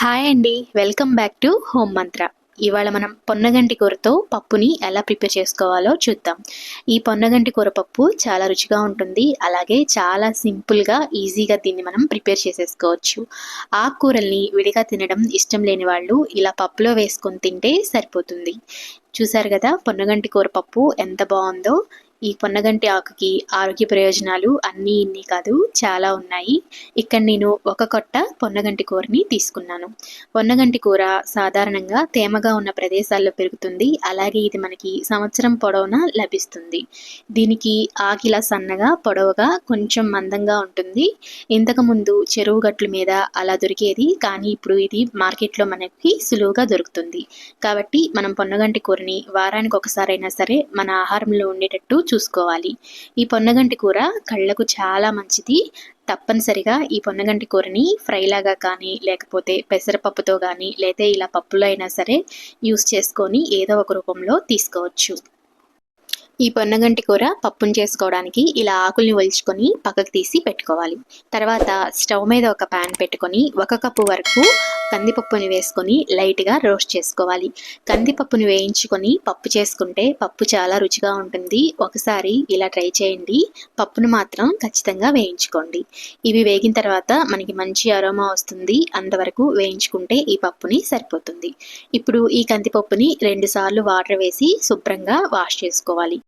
Hi అండి welcome back to home మంత్ర ఇవాళ మనం పొన్నగంటి కూరతో పప్పుని ఎలా ప్రిపేర్ చేసుకోవాలో చూద్దాం. ఈ పొన్నగంటి కూర పప్పు చాలా రుచిగా ఉంటుంది అలాగే చాలా సింపుల్గా ఈజీగా దీన్ని మనం ప్రిపేర్ చేసేసుకోవచ్చు. ఆకుకూరల్ని విడిగా తినడం ఇష్టం లేని వాళ్ళు ఇలా పప్పులో వేసుకొని తింటే సరిపోతుంది. చూసారు కదా పొన్నగంటి కూర పప్పు ఎంత బాగుందో? ఈ పొన్నగంటి ఆకుకి ఆరోగ్య ప్రయోజనాలు అన్నీ ఇన్ని కాదు చాలా ఉన్నాయి. ఇక్కడ నేను ఒక కొట్ట పొన్నగంటి కూరని తీసుకున్నాను. పొన్నగంటి కూర సాధారణంగా తేమగా ఉన్న ప్రదేశాల్లో పెరుగుతుంది. అలాగే ఇది మనకి సంవత్సరం పొడవునా లభిస్తుంది. దీనికి ఆకిలా సన్నగా పొడవుగా కొంచెం మందంగా ఉంటుంది. ఇంతకుముందు చెరువు గట్ల మీద అలా దొరికేది కానీ ఇప్పుడు ఇది మార్కెట్లో మనకి సులువుగా దొరుకుతుంది. కాబట్టి మనం పొన్నగంటి కూరని వారానికి ఒకసారైనా సరే మన ఆహారంలో ఉండేటట్టు చూసుకోవాలి. ఈ పొన్నగంటి కూర కళ్ళకు చాలా మంచిది. తప్పనిసరిగా ఈ పొన్నగంటి కూరని ఫ్రై లాగా కానీ లేకపోతే పెసరపప్పుతో కానీ లేతే ఇలా పప్పులో అయినా సరే యూస్ చేసుకొని ఏదో ఒక రూపంలో తీసుకోవచ్చు. ఈ పొన్నగంటి కూర పప్పును చేసుకోవడానికి ఇలా ఆకుల్ని ఒలుచుకొని పక్కకు తీసి పెట్టుకోవాలి. తర్వాత స్టవ్ మీద ఒక ప్యాన్ పెట్టుకొని ఒక కప్పు వరకు కందిపప్పుని వేసుకొని లైట్గా రోస్ట్ చేసుకోవాలి. కందిపప్పుని వేయించుకొని పప్పు చేసుకుంటే పప్పు చాలా రుచిగా ఉంటుంది. ఒకసారి ఇలా ట్రై చేయండి. పప్పును మాత్రం ఖచ్చితంగా వేయించుకోండి. ఇవి వేగిన తర్వాత మనకి మంచి అరోమా వస్తుంది. అంతవరకు వేయించుకుంటే ఈ పప్పుని సరిపోతుంది. ఇప్పుడు ఈ కందిపప్పుని రెండుసార్లు వాటర్ వేసి శుభ్రంగా వాష్ చేసుకోవాలి.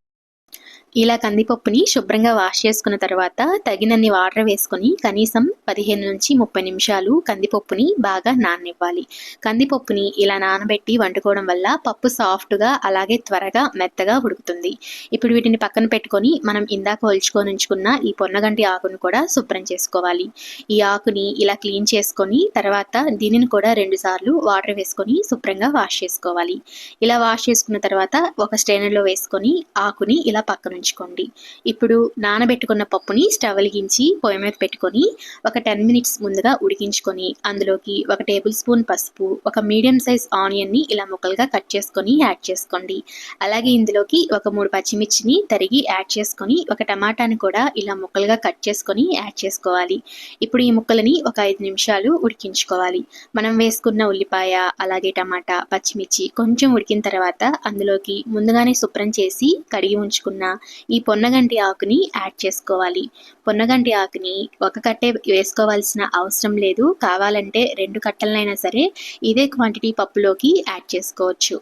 ఇలా కందిపప్పుని శుభ్రంగా వాష్ చేసుకున్న తర్వాత తగినన్ని వాటర్ వేసుకొని కనీసం పదిహేను నుంచి ముప్పై నిమిషాలు కందిపప్పుని బాగా నాననివ్వాలి. కందిపప్పుని ఇలా నానబెట్టి వండుకోవడం వల్ల పప్పు సాఫ్ట్గా అలాగే త్వరగా మెత్తగా ఉడుకుతుంది. ఇప్పుడు వీటిని పక్కన పెట్టుకొని మనం ఇందాక ఒలుచుకొని ఉంచుకున్న ఈ పొన్నగంటి ఆకును కూడా శుభ్రం చేసుకోవాలి. ఈ ఆకుని ఇలా క్లీన్ చేసుకొని తర్వాత దీనిని కూడా రెండు సార్లు వాటర్ వేసుకొని శుభ్రంగా వాష్ చేసుకోవాలి. ఇలా వాష్ చేసుకున్న తర్వాత ఒక స్టైనర్లో వేసుకొని ఆకుని ఇలా పక్కన ఉంచుకోండి. ఇప్పుడు నానబెట్టుకున్న పప్పుని స్టవ్ వెలిగించి పొయ్యి మీద పెట్టుకొని ఒక టెన్ మినిట్స్ ముందుగా ఉడికించుకొని అందులోకి ఒక టేబుల్ స్పూన్ పసుపు ఒక మీడియం సైజ్ ఆనియన్ని ఇలా ముక్కలుగా కట్ చేసుకొని యాడ్ చేసుకోండి. అలాగే ఇందులోకి ఒక మూడు పచ్చిమిర్చిని తరిగి యాడ్ చేసుకొని ఒక టమాటాని కూడా ఇలా ముక్కలుగా కట్ చేసుకొని యాడ్ చేసుకోవాలి. ఇప్పుడు ఈ ముక్కలని ఒక ఐదు నిమిషాలు ఉడికించుకోవాలి. మనం వేసుకున్న ఉల్లిపాయ అలాగే టమాటా పచ్చిమిర్చి కొంచెం ఉడికిన తర్వాత అందులోకి ముందుగానే శుభ్రం చేసి కడిగి ఉంచుకున్న ఈ పొన్నగంటి ఆకుని యాడ్ చేసుకోవాలి. పొన్నగంటి ఆకుని ఒక కట్టే వేసుకోవాల్సిన అవసరం లేదు. కావాలంటే రెండు కట్టలనైనా సరే ఇదే క్వాంటిటీ పప్పులోకి యాడ్ చేసుకోవచ్చు.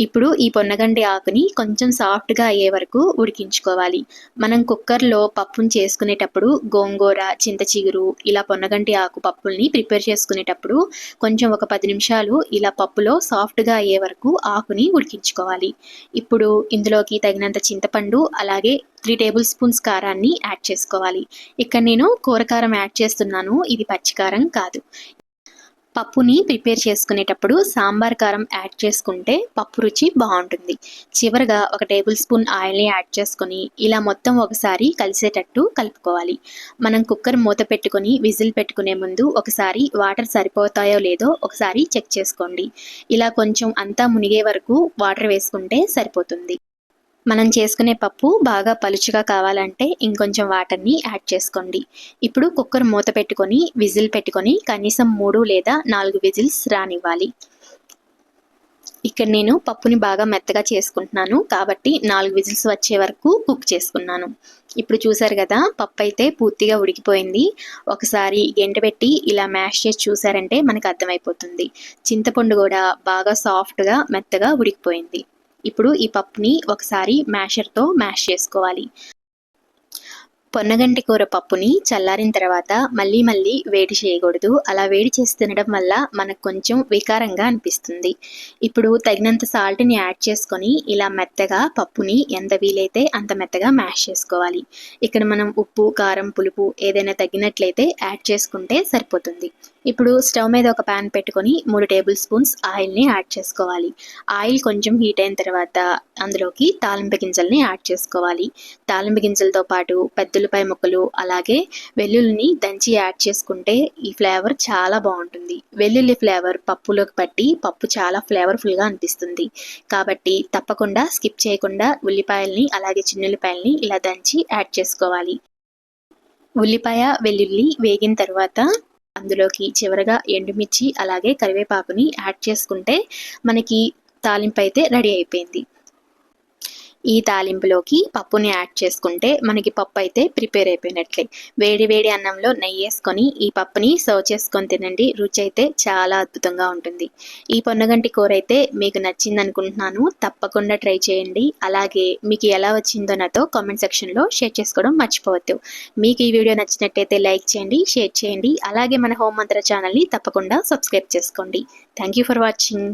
ఇప్పుడు ఈ పొన్నగండి ఆకుని కొంచెం సాఫ్ట్గా అయ్యే వరకు ఉడికించుకోవాలి. మనం కుక్కర్లో పప్పును చేసుకునేటప్పుడు గోంగూర చింత చిగురు ఇలా పొన్నగంటి ఆకు పప్పుల్ని ప్రిపేర్ చేసుకునేటప్పుడు కొంచెం ఒక పది నిమిషాలు ఇలా పప్పులో సాఫ్ట్గా అయ్యే వరకు ఆకుని ఉడికించుకోవాలి. ఇప్పుడు ఇందులోకి తగినంత చింతపండు అలాగే త్రీ టేబుల్ స్పూన్స్ కారాన్ని యాడ్ చేసుకోవాలి. ఇక్కడ నేను కూరకారం యాడ్ చేస్తున్నాను. ఇది పచ్చికారం కాదు. పప్పుని ప్రిపేర్ చేసుకునేటప్పుడు సాంబార్ కారం యాడ్ చేసుకుంటే పప్పు రుచి బాగుంటుంది. చివరగా ఒక టేబుల్ స్పూన్ ఆయిల్ని యాడ్ చేసుకొని ఇలా మొత్తం ఒకసారి కలిసేటట్టు కలుపుకోవాలి. మనం కుక్కర్ మూత పెట్టుకొని విజిల్ పెట్టుకునే ముందు ఒకసారి వాటర్ సరిపోతాయో లేదో ఒకసారి చెక్ చేసుకోండి. ఇలా కొంచెం అంతా మునిగే వరకు వాటర్ వేసుకుంటే సరిపోతుంది. మనం చేసుకునే పప్పు బాగా పలుచుగా కావాలంటే ఇంకొంచెం వాటర్ని యాడ్ చేసుకోండి. ఇప్పుడు కుక్కర్ మూత పెట్టుకొని విజిల్ పెట్టుకొని కనీసం మూడు లేదా నాలుగు విజిల్స్ రానివ్వాలి. ఇక్కడ నేను పప్పుని బాగా మెత్తగా చేసుకుంటున్నాను. కాబట్టి నాలుగు విజిల్స్ వచ్చే వరకు కుక్ చేసుకున్నాను. ఇప్పుడు చూసారు కదా పప్పు అయితే పూర్తిగా ఉడికిపోయింది. ఒకసారి గెంట పెట్టి ఇలా మ్యాష్ చేసి చూసారంటే మనకు అర్థమైపోతుంది. చింతపండు కూడా బాగా సాఫ్ట్గా మెత్తగా ఉడికిపోయింది. ఇప్పుడు ఈ పప్పుని ఒకసారి మ్యాషర్తో మ్యాష్ చేసుకోవాలి. పొన్నగంటి కూర పప్పుని చల్లారిన తర్వాత మళ్ళీ మళ్ళీ వేడి చేయకూడదు. అలా వేడి చేసి తినడం వల్ల మనకు కొంచెం వికారంగా అనిపిస్తుంది. ఇప్పుడు తగినంత సాల్ట్ని యాడ్ చేసుకొని ఇలా మెత్తగా పప్పుని ఎంత వీలైతే అంత మెత్తగా మ్యాష్ చేసుకోవాలి. ఇక్కడ మనం ఉప్పు కారం పులుపు ఏదైనా తగ్గినట్లయితే యాడ్ చేసుకుంటే సరిపోతుంది. ఇప్పుడు స్టవ్ మీద ఒక ప్యాన్ పెట్టుకొని మూడు టేబుల్ స్పూన్స్ ఆయిల్ని యాడ్ చేసుకోవాలి. ఆయిల్ కొంచెం హీట్ అయిన తర్వాత అందులోకి తాలింపు గింజల్ని యాడ్ చేసుకోవాలి. తాలింపు గింజలతో పాటు పెద్దలపై ముక్కలు అలాగే వెల్లుల్లిని దంచి యాడ్ చేసుకుంటే ఈ ఫ్లేవర్ చాలా బాగుంటుంది. వెల్లుల్లి ఫ్లేవర్ పప్పులోకి పట్టి పప్పు చాలా ఫ్లేవర్ఫుల్గా అనిపిస్తుంది. కాబట్టి తప్పకుండా స్కిప్ చేయకుండా ఉల్లిపాయల్ని అలాగే చిన్నుల్లిపాయల్ని ఇలా దంచి యాడ్ చేసుకోవాలి. ఉల్లిపాయ వెల్లుల్లి వేగిన తర్వాత అందులోకి చివరగా ఎండుమిర్చి అలాగే కరివేపాకుని యాడ్ చేసుకుంటే మనకి తాలింపు అయితే రెడీ అయిపోయింది. ఈ తాలింపులోకి పప్పుని యాడ్ చేసుకుంటే మనకి పప్పు అయితే ప్రిపేర్ అయిపోయినట్లే. వేడి వేడి అన్నంలో నెయ్యి వేసుకొని ఈ పప్పుని సర్వ్ చేసుకొని తినండి. రుచి అయితే చాలా అద్భుతంగా ఉంటుంది. ఈ పొన్నగంటి కూర అయితే మీకు నచ్చింది అనుకుంటున్నాను. తప్పకుండా ట్రై చేయండి. అలాగే మీకు ఎలా వచ్చిందో నాతో కామెంట్ సెక్షన్లో షేర్ చేసుకోవడం మర్చిపోవద్దు. మీకు ఈ వీడియో నచ్చినట్టయితే లైక్ చేయండి షేర్ చేయండి. అలాగే మన హోమ్ మంత్ర ఛానల్ని తప్పకుండా సబ్స్క్రైబ్ చేసుకోండి. Thank you for watching.